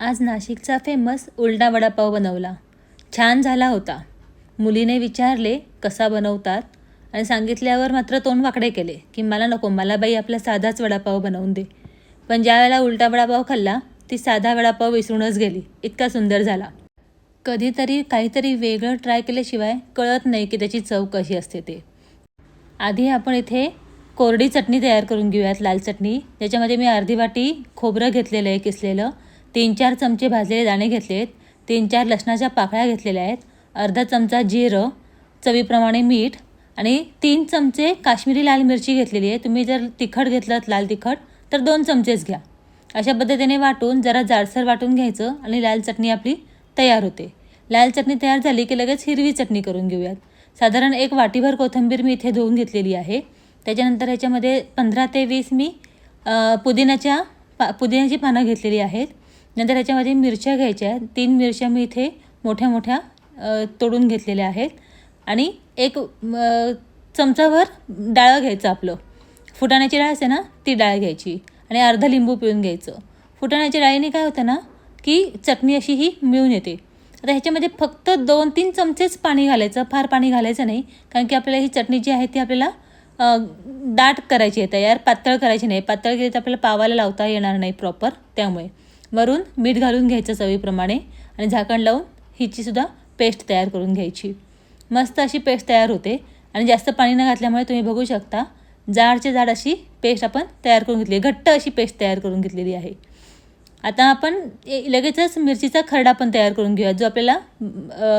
आज नाशिकचा फेमस उलटा वडापाव बनवला. छान झाला होता. मुलीने विचारले कसा बनवतात? आणि सांगितल्यावर मात्र तोंड वाकडे केले की मला नको मला बाई आपला साधाच वडापाव बनवून दे. पण ज्यावेळेला उलटा वडापाव खाल्ला ती साधा वडापाव विसरूनच गेली. इतका सुंदर झाला. कधीतरी काहीतरी वेगळं ट्राय केल्याशिवाय कळत नाही की त्याची चव कशी असते ते. आधी आपण इथे कोरडी चटणी तयार करून घेऊयात लाल चटणी. ज्याच्यामध्ये मी अर्धी वाटी खोबरं घेतलेलं आहे किसलेलं. तीन चार चमचे भाजलेले दाणे घेतले आहेत तीन चार लसणाच्या पाकळ्या घेतलेल्या आहेत. अर्धा चमचा जिरं चवीप्रमाणे मीठ आणि तीन चमचे काश्मीरी लाल मिरची घेतलेली आहे. तुम्ही जर तिखट घेतलं लाल तिखट तर दोन चमचेच घ्या. अशा पद्धतीने वाटून जरा जाडसर वाटून घ्यायचं आणि लाल चटणी आपली तयार होते. लाल चटणी तयार झाली की लगेच हिरवी चटणी करून घेऊयात. साधारण एक वाटीभर कोथिंबीर मी इथे धुवून घेतलेली आहे. त्याच्यानंतर ह्याच्यामध्ये पंधरा ते वीस मी पुदिन्याच्या पा पुदिन्याची पानं घेतलेली आहेत. नंतर ह्याच्यामध्ये मिरच्या घ्यायच्या आहेत. तीन मिरच्या मी इथे मोठ्या मोठ्या तोडून घेतलेल्या आहेत. आणि एक चमचाभर डाळ घ्यायचं आपलं. फुटाण्याची डाळ असते ना ती डाळ घ्यायची. आणि अर्धा लिंबू पिळून घ्यायचं. फुटाण्याच्या डाळीने काय होतं ना की चटणी अशी ही मिळून येते. आता ह्याच्यामध्ये फक्त दोन तीन चमचेच पाणी घालायचं. फार पाणी घालायचं नाही. कारण की आपल्याला ही चटणी जी आहे ती आपल्याला दाट करायची आहे तयार पातळ करायची नाही. पातळ केली तर आपल्याला पावाला लावता येणार नाही प्रॉपर त्यामुळे. वरून मीठ घालून घ्यायचं चवीप्रमाणे आणि झाकण लावून हिचीसुद्धा पेस्ट तयार करून घ्यायची. मस्त अशी पेस्ट तयार होते आणि जास्त पाणी न घातल्यामुळे तुम्ही बघू शकता जाडचे जाड अशी पेस्ट आपण तयार करून घेतली आहे. घट्ट अशी पेस्ट तयार करून घेतलेली आहे. आता आपण ए- लगेचच मिरचीचा खरडा पण तयार करून घेऊया जो आपल्याला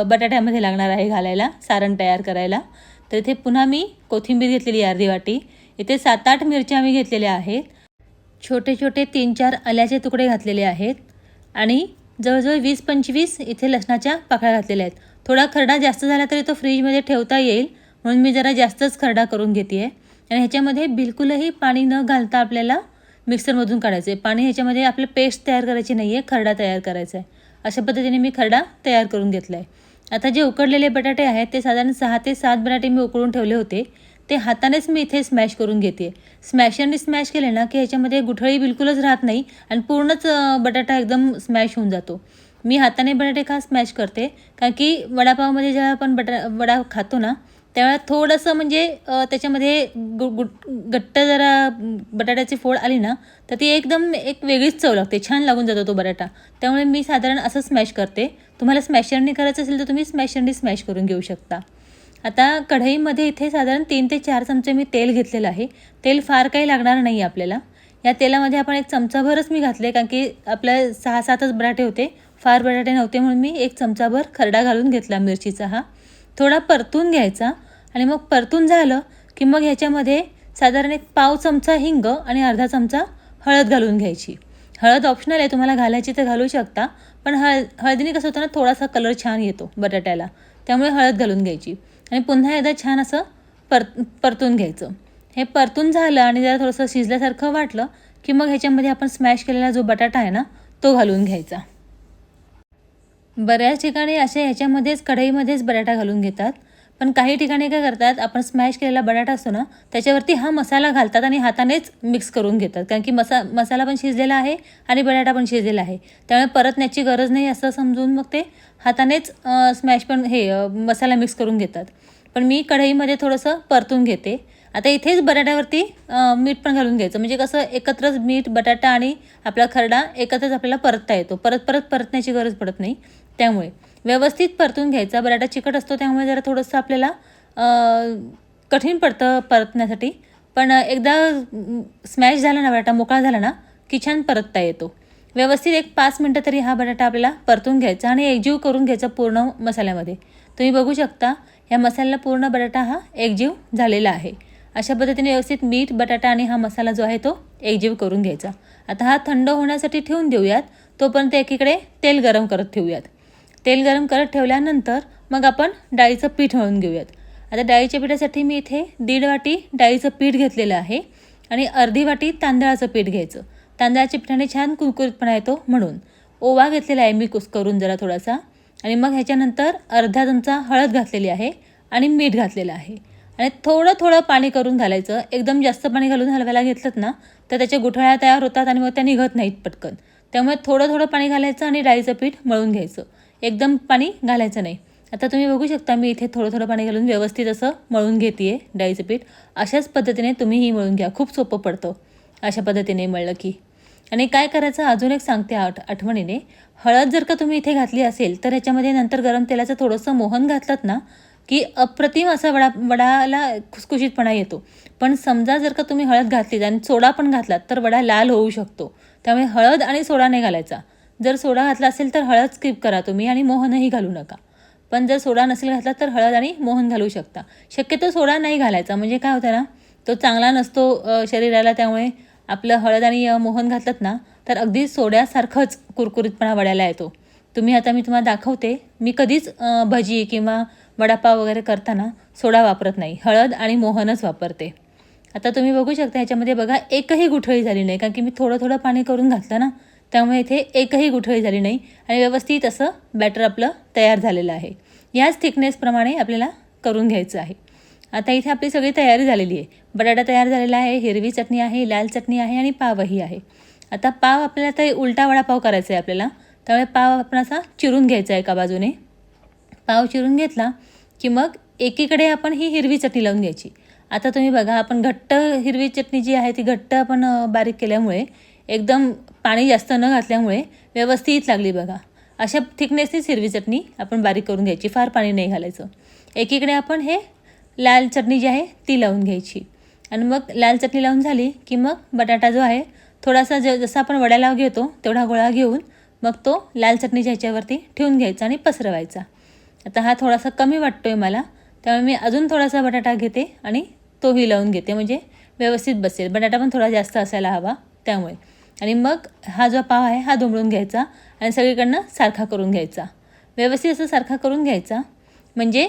बटाट्यामध्ये लागणार आहे घालायला सारण तयार करायला. तर इथे पुन्हा मी कोथिंबीर घेतलेली अर्धी वाटी. इथे सात आठ मिरच्या मी घेतलेल्या आहेत. छोटे छोटे तीन चार आल्याचे तुकडे घातलेले आहेत आणि जवळजवळ वीस पंचवीस इथे लसणाच्या पाकळ्या घातलेल्या आहेत. थोडा खरडा जास्त झाला तरी तो फ्रीजमध्ये ठेवता येईल. म्हणून मी जरा जास्तच खरडा करून घेते आहे आणि ह्याच्यामध्ये बिलकुलही पाणी न घालता आपल्याला मिक्सरमधून काढायचं आहे पाणी ह्याच्यामध्ये आपलं पेस्ट तयार करायची नाही आहे खरडा तयार करायचा आहे अशा पद्धतीने मी खरडा तयार करून घेतला आहे आता जे उकडलेले बटाटे आहेत ते साधारण सहा ते सात बटाटे मी उकडून ठेवले होते. ते हातानेच मी इथे स्मॅश करून घेते स्मॅशरने स्मॅश केले ना की ह्याच्यामध्ये गुठळी बिलकुलच राहत नाही आणि पूर्णच बटाटा एकदम स्मॅश होऊन जातो. मी हाताने बटाटे का स्मॅश करते? कारण की वडापावमध्ये जेव्हा आपण बटा वडा खातो ना त्यावेळेला थोडंसं म्हणजे त्याच्यामध्ये गु गु घट्ट जरा बटाट्याची फोड आली ना तर ती एकदम एक वेगळीच चव लागते. छान लागून जातो तो बटाटा. त्यामुळे मी साधारण असं स्मॅश करते. तुम्हाला स्मॅशरनी करायचं असेल तर तुम्ही स्मॅशरने स्मॅश करून घेऊ शकता. आता कढईमध्ये इथे साधारण तीन ते चार चमचे मी तेल घेतलेलं आहे. तेल फार काही लागणार नाही आपल्याला. या तेलामध्ये आपण एक चमचाभरच मी घातले कारण की आपल्या सहा सातच बटाटे होते. फार बटाटे नव्हते म्हणून मी एक चमचाभर खरडा घालून घेतला मिरचीचा हा. थोडा परतून घ्यायचा आणि मग परतून झालं की मग ह्याच्यामध्ये साधारण एक पाव चमचा हिंग आणि अर्धा चमचा हळद घालून घ्यायची. हळद ऑप्शनल आहे तुम्हाला घालायची तर घालू शकता. पण हळ हळदीने कसं होतं ना थोडासा कलर छान येतो बटाट्याला. त्यामुळे हळद घालून घ्यायची. आणि पुन्हा एकदा छान असं पर परतून घ्यायचं. हे परतून झालं आणि जरा थोडंसं शिजल्यासारखं वाटलं की मग ह्याच्यामध्ये आपण स्मॅश केलेला जो बटाटा आहे ना तो घालून घ्यायचा. बऱ्याच ठिकाणी असे ह्याच्यामध्येच कढईमध्येच बटाटा घालून घेतात. पण काही ठिकाणी काय करतात आपण स्मॅश केलेला बटाटा असतो ना त्याच्यावरती हा मसाला घालतात आणि हातानेच मिक्स करून घेतात. कारण की मसा मसाला पण शिजलेला आहे आणि बटाटा पण शिजलेला आहे. त्यामुळे परतण्याची गरज नाही असं समजून मग ते हातानेच स्मॅश पण हे मसाला मिक्स करून घेतात. पण मी कढईमध्ये थोडंसं परतून घेते. आता इथेच बटाट्यावरती मीठ पण घालून घ्यायचं. म्हणजे कसं एकत्रच मीठ बटाटा आणि आपला खरडा एकत्रच आपल्याला परतता येतो. परत परत परतण्याची गरज पडत नाही. त्यामुळे व्यवस्थित परतून घ्यायचा. बटाटा चिकट असतो त्यामुळे जरा थोडंसं आपल्याला कठीण पडतं परतण्यासाठी. पण एकदा स्मॅश झाला ना बटाटा मोकळा झाला ना की छान परतता येतो. व्यवस्थित एक पाच मिनटं तरी हा बटाटा आपल्याला परतून घ्यायचा आणि एकजीव करून घ्यायचा पूर्ण मसाल्यामध्ये. तुम्ही बघू शकता ह्या मसाल्याला पूर्ण बटाटा हा एकजीव झालेला आहे. अशा पद्धतीने व्यवस्थित मीठ बटाटा आणि हा मसाला जो आहे तो एकजीव करून घ्यायचा. आता हा थंड होण्यासाठी ठेवून देऊयात. तोपर्यंत एकीकडे तेल गरम करत ठेवूयात. तेल गरम करत ठेवल्यानंतर मग आपण डाळीचं पीठ मळून घेऊयात. आता डाळीच्या पिठासाठी मी इथे दीड वाटी डाळीचं पीठ घेतलेलं आहे आणि अर्धी वाटी तांदळाचं पीठ घ्यायचं. तांदळाच्या पिठाने छान कुरकुरीतपणा येतो म्हणून. ओवा घेतलेला आहे मी कुस करून जरा थोडासा. आणि मग ह्याच्यानंतर अर्धा चमचा हळद घातलेली आहे आणि मीठ घातलेलं आहे. आणि थोडं थोडं पाणी करून घालायचं. एकदम जास्त पाणी घालून हलवायला घेतलं ना तर त्याच्या गुठळ्या तयार होतात आणि मग त्या निघत नाहीत पटकन. त्यामुळे थोडं थोडं पाणी घालायचं आणि डाळीचं पीठ मळून घ्यायचं. एकदम पाणी घालायचं नाही. आता तुम्ही बघू शकता मी इथे थोडं थोडं पाणी घालून व्यवस्थित असं मळून घेते आहे डाळीचं पीठ. अशाच पद्धतीने तुम्हीही मळून घ्या. खूप सोपं पडतं अशा पद्धतीने मळलं की. आणि काय करायचं? अजून एक सांगते आठ आठवणीने. हळद जर का तुम्ही इथे घातली असेल तर ह्याच्यामध्ये नंतर गरम तेलाचं थोडंसं मोहन घातलं ना की अप्रतिम असा वडा वडाला खुसखुशीतपणा येतो. पण समजा जर का तुम्ही हळद घातली आणि सोडा पण घातलात तर वडा लाल होऊ शकतो. त्यामुळे हळद आणि सोडा नाही घालायचा. जर सोडा घातला असेल तर हळद स्किप करा तुम्ही आणि मोहनही घालू नका. पण जर सोडा नसेल घातला तर हळद आणि मोहन घालू शकता. शक्यतो सोडा नाही घालायचा. म्हणजे काय होतं ना तो चांगला नसतो शरीराला. त्यामुळे आपलं हळद आणि मोहन घातलं ना तर अगदी सोड्यासारखंच कुरकुरीतपणा वड्याला येतो. तुम्ही आता मी तुम्हाला दाखवते. मी कधीच भजी किंवा वडापाव वगैरे करताना सोडा वापरत नाही. हळद आणि मोहनच वापरते. आता तुम्ही बघू शकता ह्याच्यामध्ये बघा एकही गुठळी झाली नाही. कारण की मी थोडं थोडं पाणी करून घातलं ना त्यामुळे इथे एकही गुठळी झाली नाही आणि व्यवस्थित असं बॅटर आपलं तयार झालेलं आहे. याच थिकनेसप्रमाणे आपल्याला करून घ्यायचं आहे. आता इथे आपली सगळी तयारी झालेली आहे. बटाटा तयार झालेला आहे हिरवी चटणी आहे लाल चटणी आहे आणि पावही आहे. आता पाव आपल्याला तर उलटा वडापाव करायचा आहे आपल्याला. त्यामुळे पाव आपण असा चिरून घ्यायचा आहे एका बाजूने. पाव चिरून घेतला की मग एकीकडे आपण ही हिरवी चटणी लावून घ्यायची. आता तुम्ही बघा आपण घट्ट हिरवी चटणी जी आहे ती घट्ट आपण बारीक केल्यामुळे एकदम पाणी जास्त न घातल्यामुळे व्यवस्थित लागली बघा. अशा थिकनेसनीच हिरवी चटणी आपण बारीक करून घ्यायची फार पाणी नाही घालायचं. एकीकडे आपण हे लाल चटणी जी आहे ती लावून घ्यायची. आणि मग लाल चटणी लावून झाली की मग बटाटा जो आहे थोडासा ज जसा आपण वड्याला घेतो तेवढा गोळा घेऊन मग तो लाल चटणीच्या ह्याच्यावरती ठेवून घ्यायचा आणि पसरवायचा. आता हा थोडासा कमी वाटतो आहे मला त्यामुळे मी अजून थोडासा बटाटा घेते आणि तोही लावून घेते म्हणजे व्यवस्थित बसेल. बटाटा पण थोडा जास्त असायला हवा त्यामुळे. आणि मग हा जो पाव आहे हा दुमडून घ्यायचा आणि सगळीकडनं सारखा करून घ्यायचा. व्यवस्थित असं सारखा करून घ्यायचा म्हणजे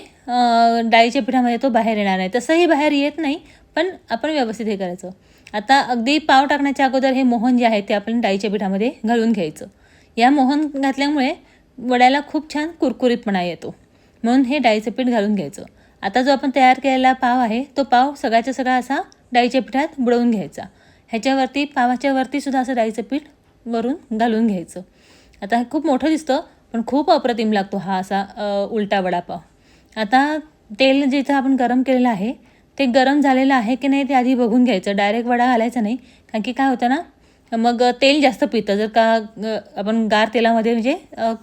डाळीच्या पिठामध्ये तो बाहेर येणार नाही. तसंही बाहेर येत नाही पण आपण व्यवस्थित हे करायचं. आता अगदी पाव टाकण्याच्या अगोदर हे मोहन जे आहे ते आपण डाळीच्या पिठामध्ये घालून घ्यायचं. या मोहन घातल्यामुळे वड्याला खूप छान कुरकुरीतपणा येतो. म्हणून हे डाळीचं पीठ घालून घ्यायचं. आता जो आपण तयार केलेला पाव आहे तो पाव सगळ्याच्या सगळा असा डाळीच्या पिठात बुडवून घ्यायचा. ह्याच्यावरती पावाच्या वरतीसुद्धा असं डाळीचं पीठ वरून घालून घ्यायचं. आता हे खूप मोठं दिसतं पण खूप अप्रतिम लागतो हा असा उलटा वडापाव. आता तेल जिथं आपण गरम केलेलं आहे ते गरम झालेलं आहे की नाही ते आधी बघून घ्यायचं. डायरेक्ट वडा घालायचा नाही कारण की काय होतं ना मग तेल जास्त पितं. जर का आपण गार तेलामध्ये म्हणजे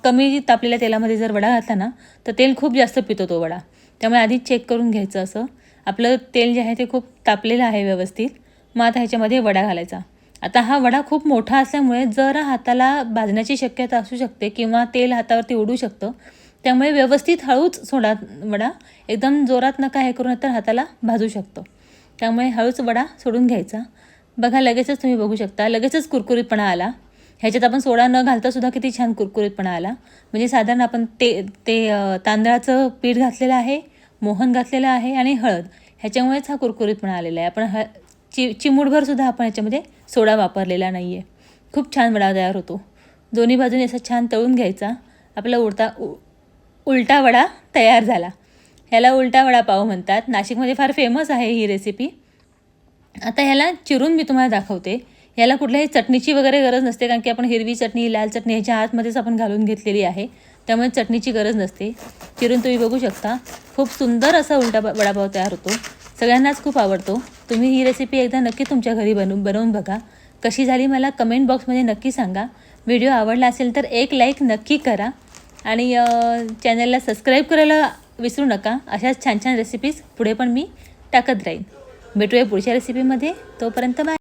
कमी तापलेल्या तेलामध्ये जर वडा घातला ना तर तेल खूप जास्त पितो तो वडा. त्यामुळे आधी चेक करून घ्यायचं असं. आपलं तेल जे आहे ते खूप तापलेलं आहे व्यवस्थित. मग आता ह्याच्यामध्ये वडा घालायचा. आता हा वडा खूप मोठा असल्यामुळे जरा हाताला भाजण्याची शक्यता असू शकते किंवा तेल हातावरती उडू शकतं. त्यामुळे व्यवस्थित हळूच सोडा वडा. एकदम जोरात नका हे करून तर हाताला भाजू शकतो. त्यामुळे हळूच वडा सोडून घ्यायचा. बघा लगेचच तुम्ही बघू शकता. लगेचच कुरकुरीतपणा आला. ह्याच्यात आपण सोडा न घालता सुद्धा किती छान कुरकुरीतपणा आला. म्हणजे साधारण आपण ते ते तांदळाचं पीठ घातलेलं आहे मोहन घातलेलं आहे आणि हळद. ह्याच्यामुळेच हा कुरकुरीतपणा आलेला आहे. आपण ह चि चिमूटभरसुद्धा आपण ह्याच्यामध्ये सोडा वापरलेला नाही आहे खूप छान वडा तयार होतो. दोन्ही बाजूने असं छान तळून घ्यायचा. आपला उडता उ उलटा वडा तयार झाला. ह्याला उलटा वडा पाव म्हणतात. नाशिकमध्ये फार फेमस आहे ही रेसिपी आता ह्याला चिरून मी तुम्हाला दाखवते. ह्याला कुठल्याही चटणीची वगैरे गरज नसते कारण की आपण हिरवी चटणी लाल चटणी ह्याच्या आतमध्येच आपण घालून घेतलेली आहे. त्यामुळे चटणीची गरज नसते. चिरून तुम्ही बघू शकता. खूप सुंदर असा उलटा वडापाव तयार होतो. सगळ्यांनाच खूप आवडतो. तुम्ही ही रेसिपी एकदा नक्की तुमच्या घरी बनवून बनवून बघा. कशी झाली मला कमेंट बॉक्समध्ये नक्की सांगा. व्हिडिओ आवडला असेल तर एक लाईक नक्की करा. आणि चॅनलला सबस्क्राईब करायला विसरू नका. अशाच छान छान रेसिपीज पुढे पण मी टाकत राहीन. भेटूया पुढच्या रेसिपीमध्ये तोपर्यंत बाय